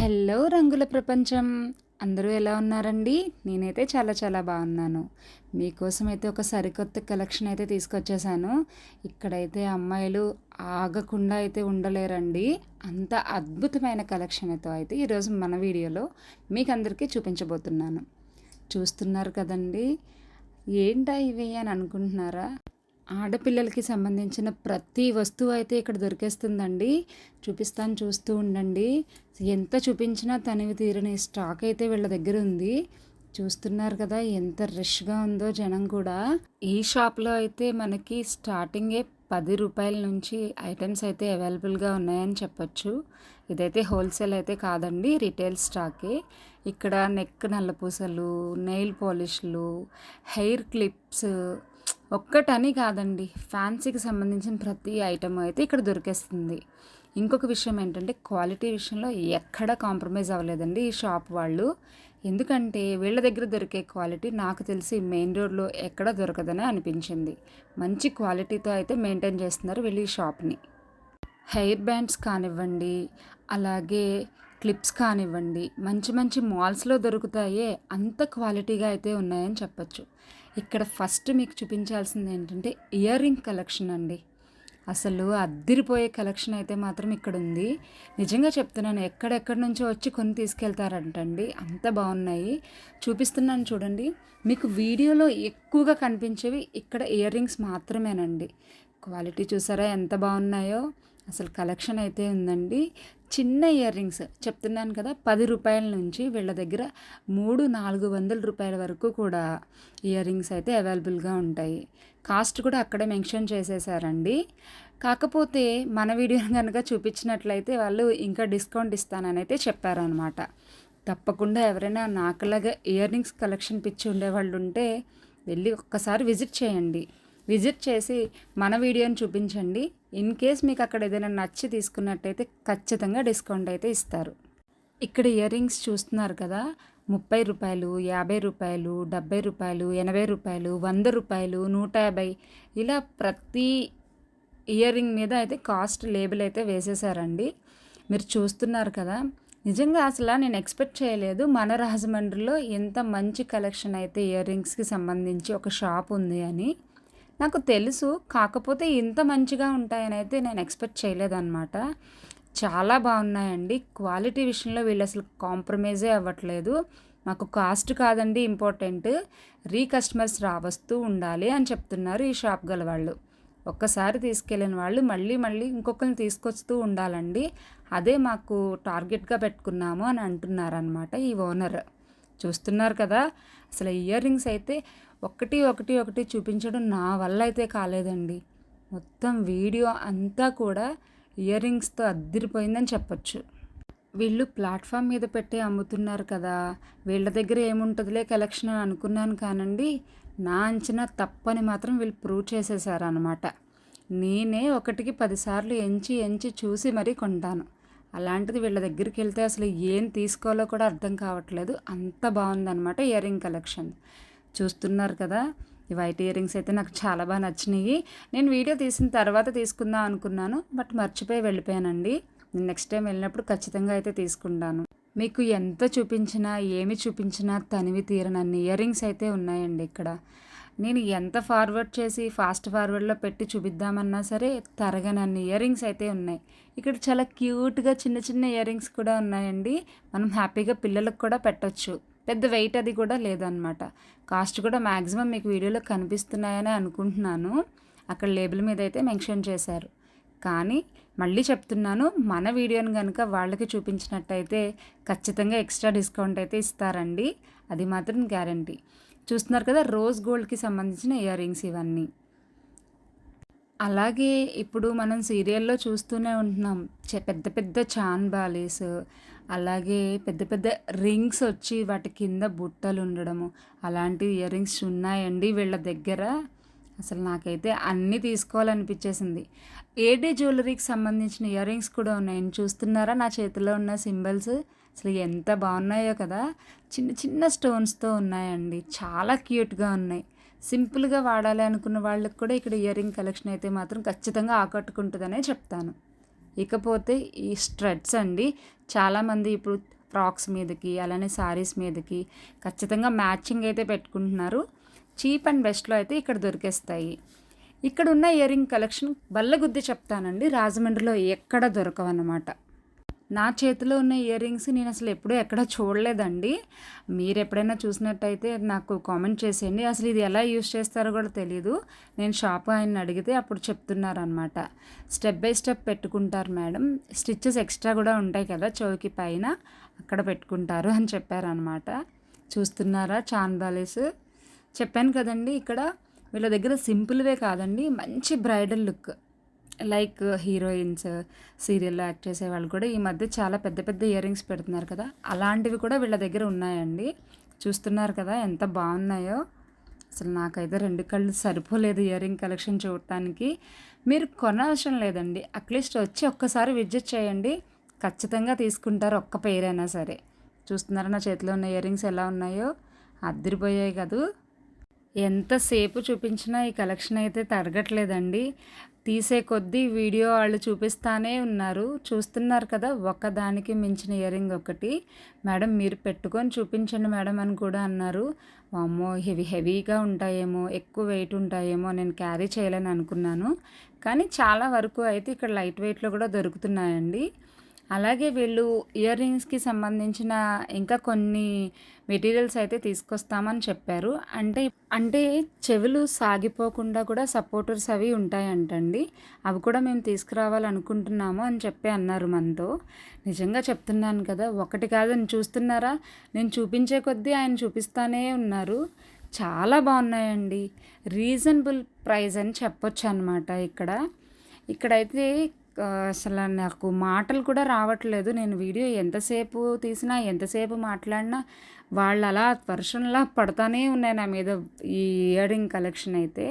Hello రంగుల ప్రపంచం. అందరూ ఎలా ఉన్నారండి? నేనైతే చాలా చాలా బాగున్నాను. మీకోసం అయితే ఒక సరికొత్త కలెక్షన్ అయితే తీసుకొచ్చేసాను. ఇక్కడైతే అమ్మాయిలు ఆగకుండా అయితే ఉండలేరండి. అంత అద్భుతమైన కలెక్షన్తో అయితే ఈరోజు మన వీడియోలో మీకు అందరికీ చూపించబోతున్నాను. చూస్తున్నారు కదండి? ఏంటా ఇవి అని అనుకుంటున్నారా? ఆడపిల్లలకి సంబంధించిన ప్రతి వస్తువు అయితే ఇక్కడ దొరికేస్తుందండి. చూపిస్తాను చూస్తూ ఉండండి. ఎంత చూపించినా తనివి తీరని స్టాక్ అయితే వీళ్ళ దగ్గర ఉంది. చూస్తున్నారు కదా ఎంత రష్గా ఉందో జనం కూడా. ఈ షాప్లో అయితే మనకి స్టార్టింగే పది రూపాయల నుంచి ఐటమ్స్ అయితే అవైలబుల్గా ఉన్నాయని చెప్పొచ్చు. ఇదైతే హోల్సేల్ అయితే కాదండి రిటైల్ స్టాకే. ఇక్కడ నెక్ నల్లపూసలు నెయిల్ పాలిష్లు హెయిర్ క్లిప్స్ ఒక్కటని కాదండి. ఫ్యాన్సీకి సంబంధించిన ప్రతి ఐటమ్ అయితే ఇక్కడ దొరికేస్తుంది. ఇంకొక విషయం ఏంటంటే క్వాలిటీ విషయంలో ఎక్కడ కాంప్రమైజ్ అవ్వలేదండి ఈ షాప్ వాళ్ళు. ఎందుకంటే వీళ్ళ దగ్గర దొరికే క్వాలిటీ నాకు తెలిసి మెయిన్ రోడ్లో ఎక్కడ దొరకదని అనిపించింది. మంచి క్వాలిటీతో అయితే మెయింటైన్ చేస్తున్నారు వీళ్ళు ఈ షాప్ని. హెయిర్ బ్యాండ్స్ కానివ్వండి అలాగే క్లిప్స్ కానివ్వండి మంచి మంచి మాల్స్లో దొరుకుతాయే అంత క్వాలిటీగా అయితే ఉన్నాయని చెప్పచ్చు. ఇక్కడ ఫస్ట్ మీకు చూపించాల్సింది ఏంటంటే ఇయర్ రింగ్ కలెక్షన్ అండి. అసలు అద్దిరిపోయే కలెక్షన్ అయితే మాత్రం ఇక్కడ ఉంది. నిజంగా చెప్తున్నాను ఎక్కడెక్కడి నుంచో వచ్చి కొన్ని తీసుకెళ్తారంటండి. అంత బాగున్నాయి. చూపిస్తున్నాను చూడండి. మీకు వీడియోలో ఎక్కువగా కనిపించేవి ఇక్కడ ఇయర్ రింగ్స్ మాత్రమేనండి. క్వాలిటీ చూసారా ఎంత బాగున్నాయో. అసలు కలెక్షన్ అయితే ఉందండి. చిన్న ఇయర్ రింగ్స్. చెప్తున్నాను కదా పది రూపాయల నుంచి వీళ్ళ దగ్గర మూడు నాలుగు వందల రూపాయల వరకు కూడా ఇయర్ రింగ్స్ అయితే అవైలబుల్గా ఉంటాయి. కాస్ట్ కూడా అక్కడే మెన్షన్ చేసేసారండి. కాకపోతే మన వీడియో కనుక చూపించినట్లయితే వాళ్ళు ఇంకా డిస్కౌంట్ ఇస్తానని అయితే చెప్పారనమాట తప్పకుండా ఎవరైనా నాకులాగా ఇయర్ రింగ్స్ కలెక్షన్ పిచ్చి ఉండేవాళ్ళు ఉంటే వెళ్ళి ఒక్కసారి విజిట్ చేయండి. విజిట్ చేసి మన వీడియోని చూపించండి. ఇన్ కేస్ మీకు అక్కడ ఏదైనా నచ్చి తీసుకున్నట్టయితే ఖచ్చితంగా డిస్కౌంట్ అయితే ఇస్తారు. ఇక్కడ ఇయర్ రింగ్స్ చూస్తున్నారు కదా. ముప్పై రూపాయలు యాభై రూపాయలు డెబ్బై రూపాయలు ఎనభై రూపాయలు వంద రూపాయలు నూట యాభై ఇలా ప్రతి ఇయర్ రింగ్ మీద అయితే కాస్ట్ లేబుల్ అయితే వేసేసారండి. మీరు చూస్తున్నారు కదా. నిజంగా అసలు నేను ఎక్స్పెక్ట్ చేయలేదు. మన రాజమండ్రిలో ఎంత మంచి కలెక్షన్ అయితే ఇయర్ రింగ్స్కి సంబంధించి ఒక షాప్ ఉంది అని. నాకు తెలుసు. కాకపోతే ఇంత మంచిగా ఉంటాయని అయితే నేను ఎక్స్పెక్ట్ చేయలేదన్నమాట. చాలా బాగున్నాయండి. క్వాలిటీ విషయంలో వీళ్ళు అసలు కాంప్రమైజే అవ్వట్లేదు. మాకు కాస్ట్ కాదండి ఇంపార్టెంట్. రీ కస్టమర్స్ రావస్తూ ఉండాలి అని చెప్తున్నారు ఈ షాప్ గల వాళ్ళు. ఒక్కసారి తీసుకెళ్ళిన వాళ్ళు మళ్ళీ మళ్ళీ ఇంకొకరిని తీసుకొస్తూ ఉండాలండి. అదే మాకు టార్గెట్గా పెట్టుకున్నాము అని అంటున్నారనమాట ఈ ఓనర్. చూస్తున్నారు కదా అసలు ఇయర్ రింగ్స్ అయితే ఒకటి ఒకటి ఒకటి చూపించడం నా వల్ల అయితే కాలేదండి. మొత్తం వీడియో అంతా కూడా ఇయర్ రింగ్స్తో అద్దరిపోయిందని చెప్పచ్చు. వీళ్ళు ప్లాట్ఫామ్ మీద పెట్టి అమ్ముతున్నారు కదా వీళ్ళ దగ్గర ఏముంటుందిలే కలెక్షన్ అని అనుకున్నాను కానండి నా అంచనా తప్పని మాత్రం వీళ్ళు ప్రూవ్ చేసేసారనమాట నేనే ఒకటికి పదిసార్లు ఎంచి ఎంచి చూసి మరీ కొంటాను. అలాంటిది వీళ్ళ దగ్గరికి వెళ్తే అసలు ఏం తీసుకోవాలో కూడా అర్థం కావట్లేదు. అంత బాగుందనమాట ఇయర్ రింగ్ కలెక్షన్. చూస్తున్నారు కదా. ఈ వైట్ ఇయరింగ్స్ అయితే నాకు చాలా బాగా నచ్చినాయి. నేను వీడియో తీసిన తర్వాత తీసుకుందాం అనుకున్నాను బట్ మర్చిపోయి వెళ్ళిపోయానండి. నేను నెక్స్ట్ టైం వెళ్ళినప్పుడు ఖచ్చితంగా అయితే తీసుకుంటాను. మీకు ఎంత చూపించినా ఏమి చూపించినా తనివి తీరనన్ని ఇయర్ రింగ్స్ అయితే ఉన్నాయండి ఇక్కడ. నేను ఎంత ఫార్వర్డ్ చేసి ఫాస్ట్ ఫార్వర్డ్లో పెట్టి చూపిద్దామన్నా సరే తరగనన్ని ఇయర్ రింగ్స్ అయితే ఉన్నాయి. ఇక్కడ చాలా క్యూట్గా చిన్న చిన్న ఇయర్ రింగ్స్ కూడా ఉన్నాయండి. మనం హ్యాపీగా పిల్లలకు కూడా పెట్టచ్చు. పెద్ద వెయిట్ అది కూడా లేదనమాట కాస్ట్ కూడా మ్యాక్సిమం మీకు వీడియోలో కనిపిస్తున్నాయని అనుకుంటున్నాను. అక్కడ లేబుల్ మీద అయితే మెన్షన్ చేశారు. కానీ మళ్ళీ చెప్తున్నాను మన వీడియోని కనుక వాళ్ళకి చూపించినట్టయితే ఖచ్చితంగా ఎక్స్ట్రా డిస్కౌంట్ అయితే ఇస్తారండి. అది మాత్రం గ్యారంటీ. చూస్తున్నారు కదా రోజ్ గోల్డ్కి సంబంధించిన ఇయర్ రింగ్స్ ఇవన్నీ. అలాగే ఇప్పుడు మనం సీరియల్లో చూస్తూనే ఉంటున్నాం. పెద్ద పెద్ద చాన్ బాలీస్ అలాగే పెద్ద పెద్ద రింగ్స్ వచ్చి వాటి కింద బుట్టలు ఉండడము. అలాంటి ఇయర్ రింగ్స్ ఉన్నాయండి వీళ్ళ దగ్గర. అసలు నాకైతే అన్నీ తీసుకోవాలనిపించేసింది. ఏడే జ్యువెలరీకి సంబంధించిన ఇయర్ రింగ్స్ కూడా ఉన్నాయి చూస్తున్నారా? నా చేతిలో ఉన్న సింబల్స్ అసలు ఎంత బాగున్నాయో కదా. చిన్న చిన్న స్టోన్స్తో ఉన్నాయండి. చాలా క్యూట్గా ఉన్నాయి. సింపుల్గా వాడాలి అనుకున్న వాళ్ళకి కూడా ఇక్కడ ఇయర్ రింగ్ కలెక్షన్ అయితే మాత్రం ఖచ్చితంగా ఆకట్టుకుంటుందనే చెప్తాను. ఇకపోతే ఈ స్ట్రెడ్స్ అండి చాలామంది ఇప్పుడు ఫ్రాక్స్ మీదకి అలానే శారీస్ మీదకి ఖచ్చితంగా మ్యాచింగ్ అయితే పెట్టుకుంటున్నారు. చీప్ అండ్ బెస్ట్లో అయితే ఇక్కడ దొరికేస్తాయి. ఇక్కడ ఉన్న ఇయర్ రింగ్ కలెక్షన్ బల్లగుద్ది చెప్తానండి రాజమండ్రిలో ఎక్కడ దొరకవన్నమాట. నా చేతిలో ఉన్న ఇయర్ రింగ్స్ నేను అసలు ఎప్పుడూ ఎక్కడ చూడలేదండి. మీరు ఎప్పుడైనా చూసినట్టయితే నాకు కామెంట్ చేసేయండి. అసలు ఇది ఎలా యూస్ చేస్తారో కూడా తెలియదు నేను షాప్ ఆయన అడిగితే అప్పుడు చెప్తున్నారనమాట స్టెప్ బై స్టెప్ పెట్టుకుంటారు మేడం. స్టిచ్చెస్ ఎక్స్ట్రా కూడా ఉంటాయి కదా చౌకి పైన. అక్కడ పెట్టుకుంటారు అని చెప్పారనమాట చూస్తున్నారా చాన్బాలీస్ చెప్పాను కదండి ఇక్కడ వీళ్ళ దగ్గర సింపుల్వే కాదండి. మంచి బ్రైడల్ లుక్ లైక్ హీరోయిన్స్ సీరియల్లో యాక్ట్ చేసే వాళ్ళు కూడా ఈ మధ్య చాలా పెద్ద పెద్ద ఇయర్ రింగ్స్ పెడుతున్నారు కదా. అలాంటివి కూడా వీళ్ళ దగ్గర ఉన్నాయండి. చూస్తున్నారు కదా ఎంత బాగున్నాయో. అసలు నాకైతే రెండు కళ్ళు సరిపోలేదు ఇయర్ రింగ్ కలెక్షన్ చూడటానికి. మీరు కొనవసరం లేదండి. అట్లీస్ట్ వచ్చి ఒక్కసారి విజిట్ చేయండి. ఖచ్చితంగా తీసుకుంటారు ఒక్క పేరైనా సరే. చూస్తున్నారా నా చేతిలో ఉన్న ఇయర్ రింగ్స్ ఎలా ఉన్నాయో? అద్దరిపోయాయి కదూ. ఎంతసేపు చూపించినా ఈ కలెక్షన్ అయితే తరగట్లేదండి. తీసే కొద్దీ వీడియో వాళ్ళు చూపిస్తానే ఉన్నారు. చూస్తున్నారు కదా ఒకదానికి మించిన ఇయరింగ్ ఒకటి. మేడం మీరు పెట్టుకొని చూపించండి మేడం అని కూడా అన్నారు. అమ్మో హెవీ హెవీగా ఉంటాయేమో ఎక్కువ వెయిట్ ఉంటాయేమో నేను క్యారీ చేయలేని అనుకున్నాను. కానీ చాలా వరకు అయితే ఇక్కడ లైట్ వెయిట్లో కూడా దొరుకుతున్నాయండి. అలాగే వీళ్ళు ఇయర్ రింగ్స్కి సంబంధించిన ఇంకా కొన్ని మెటీరియల్స్ అయితే తీసుకొస్తామని చెప్పారు. అంటే అంటే చెవులు సాగిపోకుండా కూడా సపోర్టర్స్ అవి ఉంటాయంటండి. అవి కూడా మేము తీసుకురావాలనుకుంటున్నాము అని చెప్పి అన్నారు మనతో. నిజంగా చెప్తున్నాను కదా ఒకటి కాదని చూస్తున్నారా? నేను చూపించే కొద్దీ ఆయన చూపిస్తానే ఉన్నారు. చాలా బాగున్నాయండి. రీజనబుల్ ప్రైస్ అని చెప్పొచ్చు అనమాట ఇక్కడ. ఇక్కడైతే అసలు నాకు మాటలు కూడా రావట్లేదు. నేను వీడియో ఎంతసేపు తీసినా ఎంతసేపు మాట్లాడినా వాళ్ళు అలా వర్షంలా పడతానే ఉన్నాయి నా మీద ఈ ఇయరింగ్ కలెక్షన్ అయితే.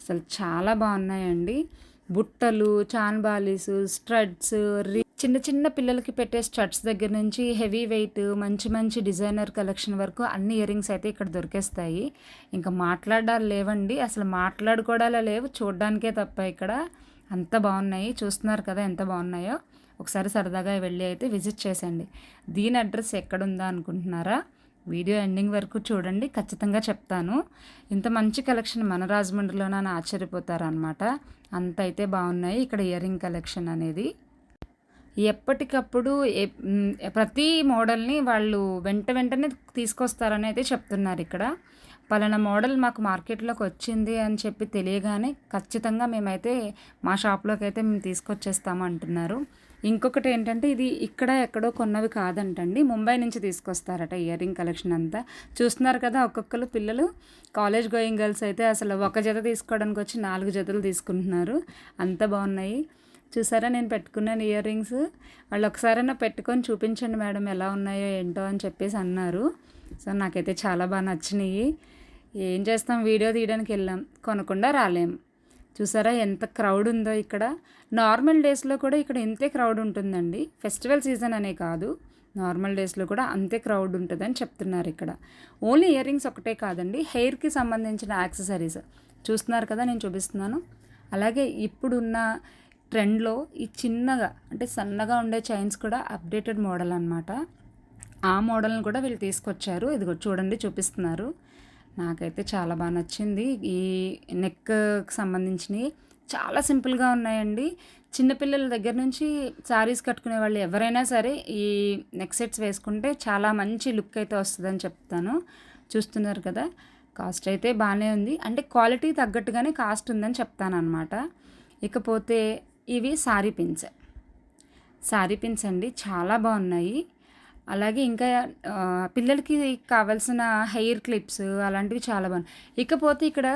అసలు చాలా బాగున్నాయండి. బుట్టలు చాన్బాలీస్ స్ట్రడ్స్ చిన్న చిన్న పిల్లలకి పెట్టే స్టడ్స్ దగ్గర నుంచి హెవీ వెయిట్ మంచి మంచి డిజైనర్ కలెక్షన్ వరకు అన్ని ఇయరింగ్స్ అయితే ఇక్కడ దొరికేస్తాయి. ఇంకా మాట్లాడాలి లేవండి. అసలు మాట్లాడుకోవడాలే లేవు. చూడడానికే తప్ప ఇక్కడ. అంత బాగున్నాయి. చూస్తున్నారు కదా ఎంత బాగున్నాయో. ఒకసారి సరదాగా వెళ్ళి అయితే విజిట్ చేసేయండి. దీని అడ్రస్ ఎక్కడుందా అనుకుంటున్నారా? వీడియో ఎండింగ్ వరకు చూడండి. ఖచ్చితంగా చెప్తాను. ఇంత మంచి కలెక్షన్ మన రాజమండ్రిలోనని ఆశ్చర్యపోతారనమాట అంత అయితే బాగున్నాయి. ఇక్కడ ఇయర్ రింగ్ కలెక్షన్ అనేది. ఎప్పటికప్పుడు ప్రతి మోడల్ని వాళ్ళు వెంట వెంటనే తీసుకొస్తారని అయితే చెప్తున్నారు ఇక్కడ. పలానా మోడల్ మాకు మార్కెట్లోకి వచ్చింది అని చెప్పి తెలియగానే ఖచ్చితంగా మేమైతే మా షాప్లోకి అయితే మేము తీసుకొచ్చేస్తాము అంటున్నారు. ఇంకొకటి ఏంటంటే ఇది ఇక్కడ ఎక్కడో కొన్నవి కాదంటండి. ముంబై నుంచి తీసుకొస్తారట ఇయర్ రింగ్ కలెక్షన్ అంతా. చూస్తున్నారు కదా ఒక్కొక్కరు పిల్లలు కాలేజ్ గోయింగ్ గర్ల్స్ అయితే అసలు ఒక జత తీసుకోవడానికి వచ్చి నాలుగు జతలు తీసుకుంటున్నారు. అంత బాగున్నాయి. చూసారా నేను పెట్టుకున్నాను ఇయర్ రింగ్స్ వాళ్ళు ఒకసారైనా పెట్టుకొని చూపించండి మేడం ఎలా ఉన్నాయో ఏంటో అని చెప్పేసి అన్నారు. సో నాకైతే చాలా బాగా నచ్చినాయి. ఏం చేస్తాం? వీడియో తీయడానికి వెళ్ళాం. కొనకుండా రాలేం. చూసారా ఎంత క్రౌడ్ ఉందో ఇక్కడ. నార్మల్ డేస్లో కూడా ఇక్కడ ఇంతే క్రౌడ్ ఉంటుందండి. ఫెస్టివల్ సీజన్ అనే కాదు. నార్మల్ డేస్లో కూడా అంతే క్రౌడ్ ఉంటుందని చెప్తున్నారు ఇక్కడ. ఓన్లీ ఇయర్ రింగ్స్ ఒకటే కాదండి. హెయిర్కి సంబంధించిన యాక్సెసరీస్ చూస్తున్నారు కదా నేను చూపిస్తున్నాను. అలాగే ఇప్పుడున్న ట్రెండ్లో ఈ చిన్నగా అంటే సన్నగా ఉండే చైన్స్ కూడా అప్డేటెడ్ మోడల్ అనమాట ఆ మోడల్ని కూడా వీళ్ళు తీసుకొచ్చారు. ఇదిగో చూడండి చూపిస్తున్నారు. నాకైతే చాలా బాగా నచ్చింది. ఈ నెక్కి సంబంధించినవి చాలా సింపుల్గా ఉన్నాయండి. చిన్నపిల్లల దగ్గర నుంచి శారీస్ కట్టుకునే వాళ్ళు ఎవరైనా సరే ఈ నెక్ సెట్స్ వేసుకుంటే చాలా మంచి లుక్ అయితే వస్తుందని చెప్తాను. చూస్తున్నారు కదా కాస్ట్ అయితే బాగానే ఉంది. అంటే క్వాలిటీ తగ్గట్టుగానే కాస్ట్ ఉందని చెప్తాను అనమాట ఇకపోతే ఇవి సారీ పిన్స్. శారీ పిన్స్ అండి చాలా బాగున్నాయి. అలాగే ఇంకా పిల్లలకి కావాల్సిన హెయిర్ క్లిప్స్ అలాంటివి చాలా బాగున్నాయి. ఇకపోతే ఇక్కడ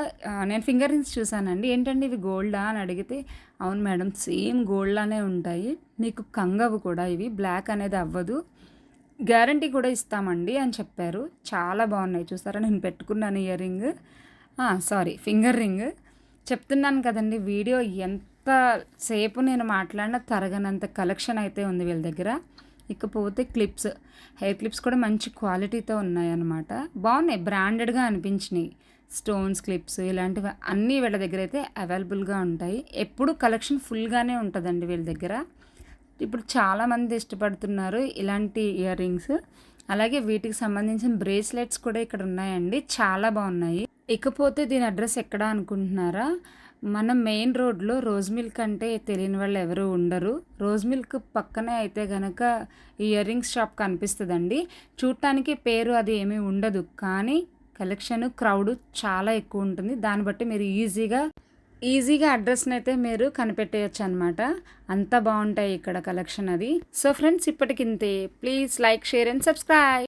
నేను ఫింగర్ రింగ్స్ చూసానండి ఏంటండి ఇవి గోల్డా అని అడిగితే అవును మేడం సేమ్ గోల్డ్లానే ఉంటాయి. మీకు కంగవు కూడా ఇవి బ్లాక్ అనేది అవ్వదు. గ్యారంటీ కూడా ఇస్తామండి అని చెప్పారు. చాలా బాగున్నాయి. చూసారా? నేను పెట్టుకున్నాను ear ring. Sorry finger ring. చెప్తున్నాను కదండి వీడియో ఎంత సేపు నేను మాట్లాడిన తరగనంత కలెక్షన్ అయితే ఉంది వీళ్ళ దగ్గర. ఇకపోతే క్లిప్స్. హెయిర్ క్లిప్స్ కూడా మంచి క్వాలిటీతో ఉన్నాయన్నమాట. బాగున్నాయి. బ్రాండెడ్గా అనిపించినాయి. స్టోన్స్ క్లిప్స్ ఇలాంటివి అన్నీ వీళ్ళ దగ్గర అయితే అవైలబుల్గా ఉంటాయి. ఎప్పుడు కలెక్షన్ ఫుల్గానే ఉంటుందండి వీళ్ళ దగ్గర. ఇప్పుడు చాలామంది ఇష్టపడుతున్నారు ఇలాంటి ఇయర్ రింగ్స్. అలాగే వీటికి సంబంధించిన బ్రేస్లెట్స్ కూడా ఇక్కడ ఉన్నాయండి. చాలా బాగున్నాయి. ఇకపోతే దీని అడ్రస్ ఎక్కడ అనుకుంటున్నారా? మన మెయిన్ రోడ్లో రోజ్ మిల్క్ అంటే తెలియని వాళ్ళు ఎవరు ఉండరు. రోజ్ మిల్క్ పక్కనే అయితే గనక ఇయర్ రింగ్స్ షాప్ కనిపిస్తుందండి. చూడటానికి పేరు అది ఏమీ ఉండదు. కానీ కలెక్షన్ క్రౌడ్ చాలా ఎక్కువ ఉంటుంది. దాన్ని బట్టి మీరు ఈజీగా ఈజీగా అడ్రస్ని అయితే మీరు కనిపెట్టేయచ్చు అనమాట అంత బాగుంటాయి ఇక్కడ కలెక్షన్ అది. So friends ఇప్పటికింతే. Please like share and subscribe.